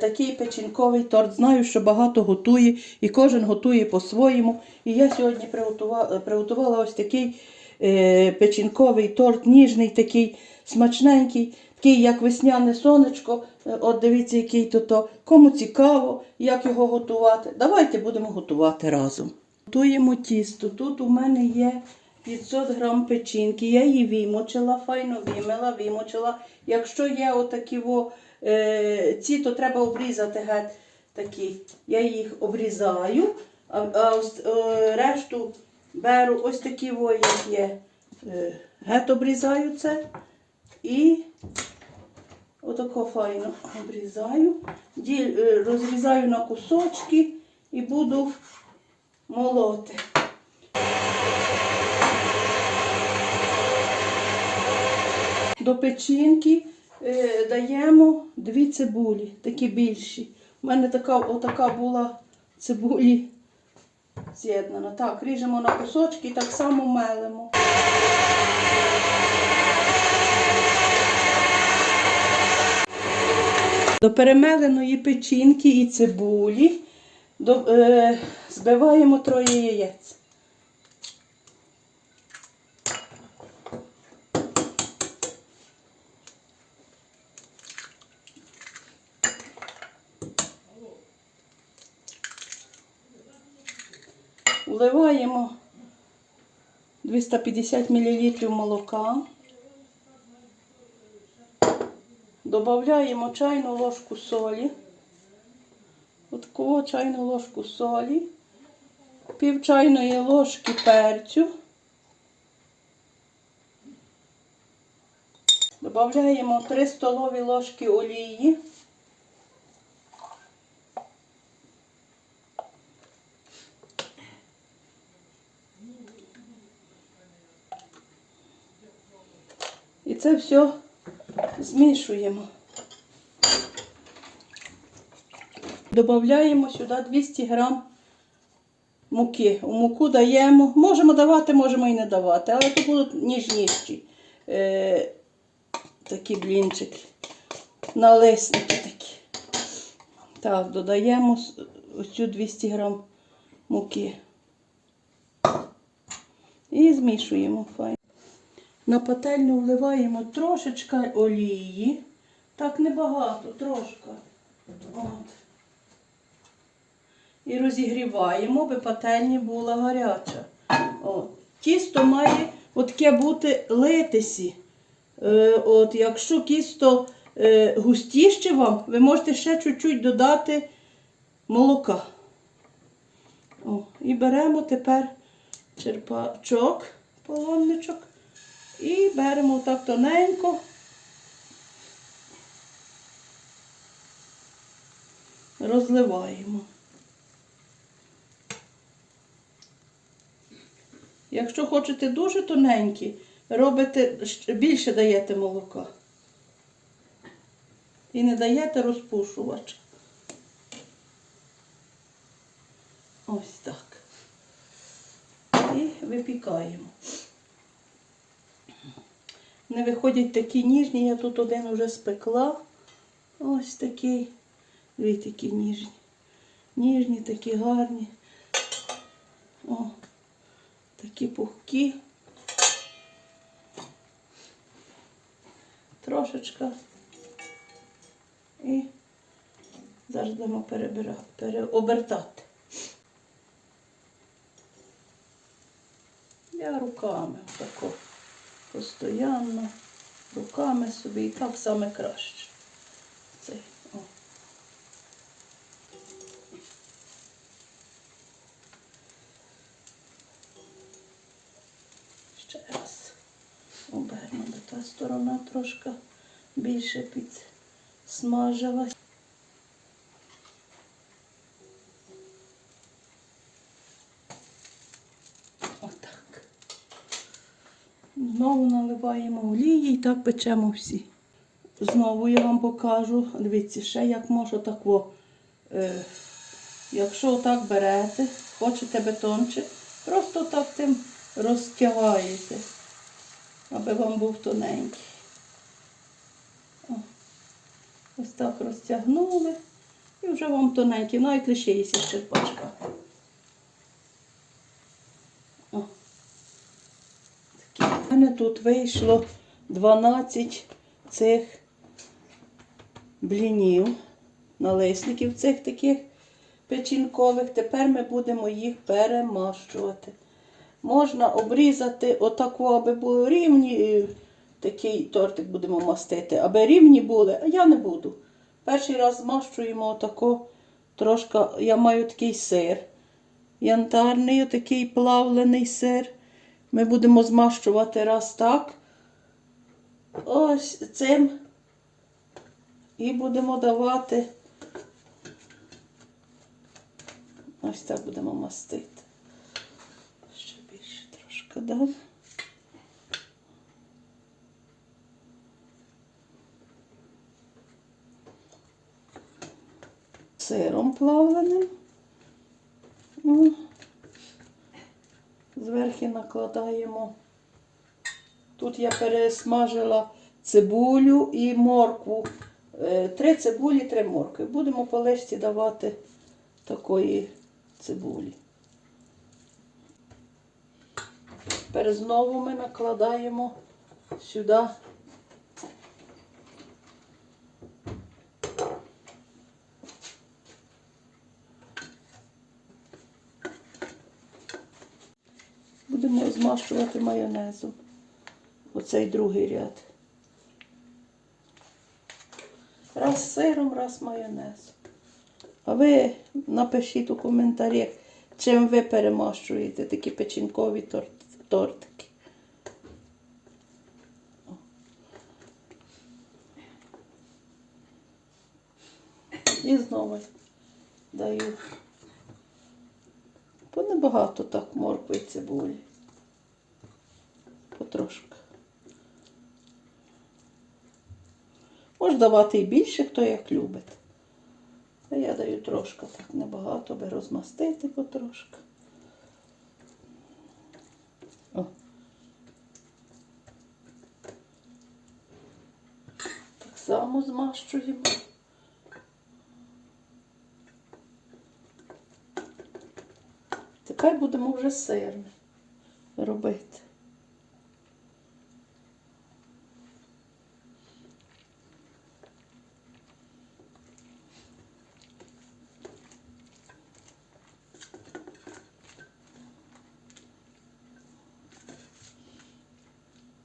такий печінковий торт. Знаю, що багато готує, і кожен готує по-своєму. І я сьогодні приготувала, приготувала ось такий е, печінковий торт, ніжний, такий смачненький, такий, як весняне сонечко. Е, От дивіться, який то то. Кому цікаво, як його готувати. Давайте будемо готувати разом. Готуємо тісто. Тут у мене є 500 грам печінки. Я її вимочила, файно вимила, вимочила. Якщо є отакі во, е, ці, то треба обрізати геть такі. Я їх обрізаю, а, а е, решту беру ось такі во, є. Е, геть обрізаю це і отако файно обрізаю, е, розрізаю на кусочки і буду молоти. До печінки е, даємо дві цибулі, такі більші. У мене така, отака була цибулі з'єднана. Так, ріжемо на кусочки і так само мелимо. До перемеленої печінки і цибулі до, е, збиваємо троє яєць. Вливаємо 250 мл молока. Добавляємо чайну ложку солі. Отаку чайну ложку солі, пів чайної ложки перцю. Добавляємо 3 столові ложки олії. Все змішуємо. Додаємо сюди 200 грам муки. У муку даємо, можемо давати, можемо і не давати, але то будуть ніжніші е, такі блінчики, налисники такі. Так, додаємо оцю 200 грам муки. І змішуємо файно. На пательню вливаємо трошечка олії. Так небагато, трошка. От. І розігріваємо, аби пательня була гаряча. От. Тісто має отаке бути литисі. Е, от, якщо кісто е, густіше вам, ви можете ще чуть-чуть додати молока. О, і беремо тепер черпачок, полонничок. І беремо так тоненько. Розливаємо. Якщо хочете дуже тоненькі, робите більше даєте молока. І не даєте розпушувач. Ось так. І випікаємо. Не виходять такі ніжні, я тут один вже спекла. Ось такий. Дивіться, які ніжні. Ніжні, такі гарні. О, такі пухкі. Трошечка. І зараз будемо перебирати, переобертати. Я руками тако постоянно, руками собі і так саме краще. Це, о. Ще раз обернемо, та сторона трошки більше підсмажилась. Знову олії і так печемо всі. знову я вам покажу. Дивіться, ще як можу тако. Е, якщо отак берете, хочете бетончик, просто так тим розтягаєте, аби вам був тоненький. О, ось так розтягнули. І вже вам тоненький, навіть лишилися ще пачка. Мене тут вийшло 12 цих блінів, налисників цих таких печінкових. Тепер ми будемо їх перемащувати. Можна обрізати отаку, аби були рівні. Такий тортик будемо мастити, аби рівні були, а я не буду. Перший раз змащуємо отако трошки, я маю такий сир. Янтарний, такий плавлений сир. Ми будемо змащувати раз так. Ось цим. І будемо давати. Ось так будемо мастити. Ще більше трошки дам. Сиром плавленим. О. Зверху накладаємо. Тут я пересмажила цибулю і моркву. Е, Три цибулі, три моркви. Будемо по лежці давати такої цибулі. Тепер знову ми накладаємо сюди. Змащувати майонезом. Оцей другий ряд. Раз сиром, раз майонезом. А ви напишіть у коментарях, чим ви перемащуєте такі печінкові торт, тортики. І знову даю. Бо небагато так моркви і цибулі. Потрошки. Можна давати і більше, хто як любить. А я даю трошки так небагато, аби розмастити потрошки. О. Так само змащуємо. Тепер будемо вже сирне робити.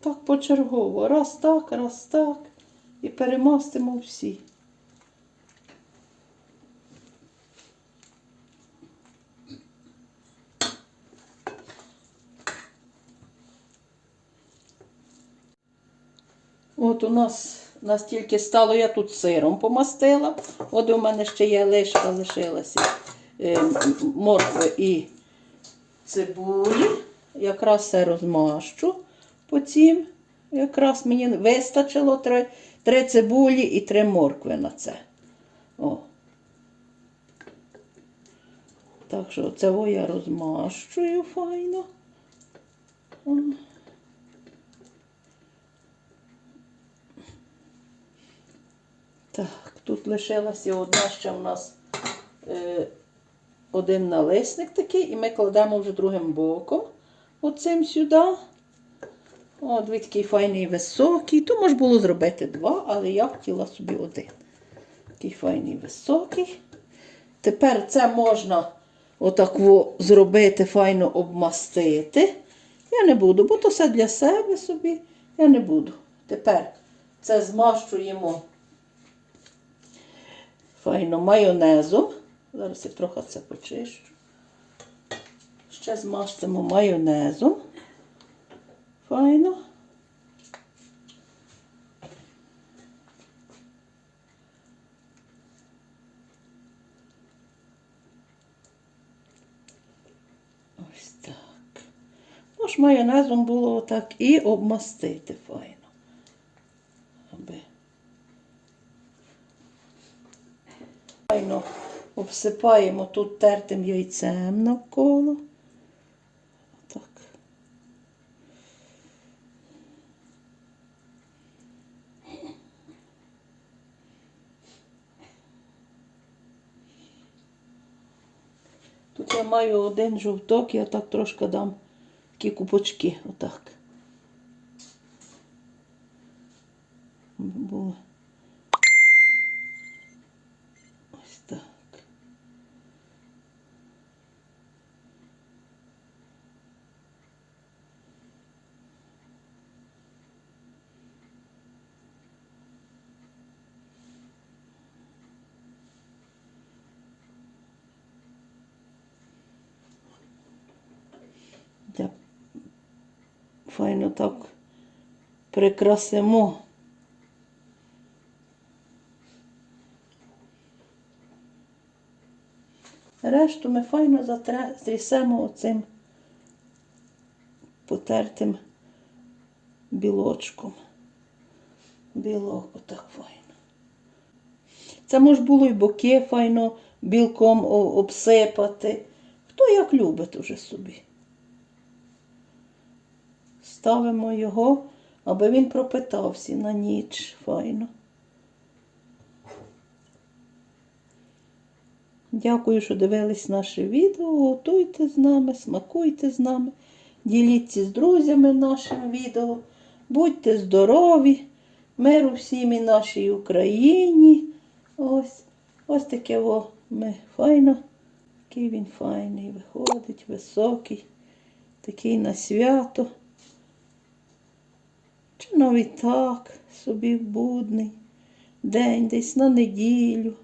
Так почергово. Раз так, раз так. І перемастимо всі. От у нас настільки стало, я тут сиром помастила. От у мене ще є лишка лишилася е, моркви і цибулі. Якраз все розмащу по цім. Якраз мені вистачило три, три цибулі і три моркви на це. О. Так що це я розмащую файно. О. Так, тут лишилася одна ще у нас е, один налисник такий, і ми кладемо вже другим боком. Оцим сюди. О, дві такий файний високий. То можна було зробити два, але я хотіла собі один. Такий файний високий. Тепер це можна отак зробити, файно обмастити. Я не буду, бо то все для себе собі. Я не буду. Тепер це змащуємо файно майонезом. Зараз я трохи це почищу. Ще змастимо майонезом файно. Ось так. Ну ж майонезом було отак і обмастити файно. Файно обсипаємо тут тертим яйцем навколо. Я маю один жовток, я так трошки дам такі купочки. Отак. Було. Ось так. Та Файно так прикрасимо. Решту ми файно зтрісемо оцим потертим білочком. Білок отак файно. Це може було й боки файно білком обсипати. Хто як любить уже собі. Ставимо його, аби він пропитався на ніч файно. Дякую, що дивились наше відео. Готуйте з нами, смакуйте з нами, діліться з друзями нашим відео. Будьте здорові, миру всім і нашій Україні. Ось, ось таке о, ми файно. Такий він файний виходить, високий, такий на свято. Чи навіть так, собі в будний день, десь на неділю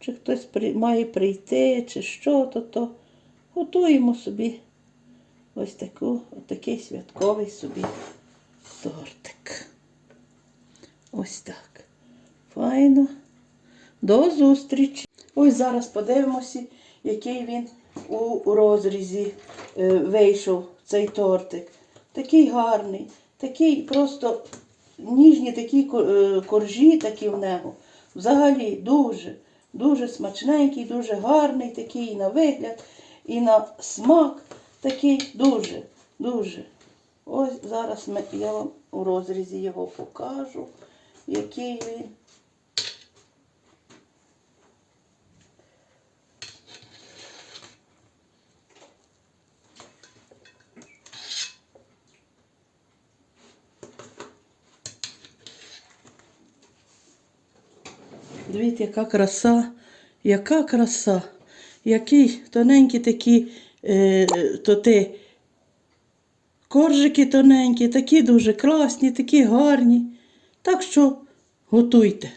чи хтось має прийти, чи що, то, то готуємо собі ось таку, такий святковий собі тортик. Ось так. Файно. До зустрічі. Ось зараз подивимося, який він у розрізі е, вийшов цей тортик. Такий гарний, такий просто ніжні такі е, коржі такі в нього. Взагалі дуже, дуже смачненький, дуже гарний, такий на вигляд, і на смак такий дуже, дуже. Ось зараз я вам у розрізі його покажу, який він. Дивіться, яка краса, яка краса, які тоненькі такі е, тоти, коржики тоненькі, такі дуже класні, такі гарні. Так що готуйте.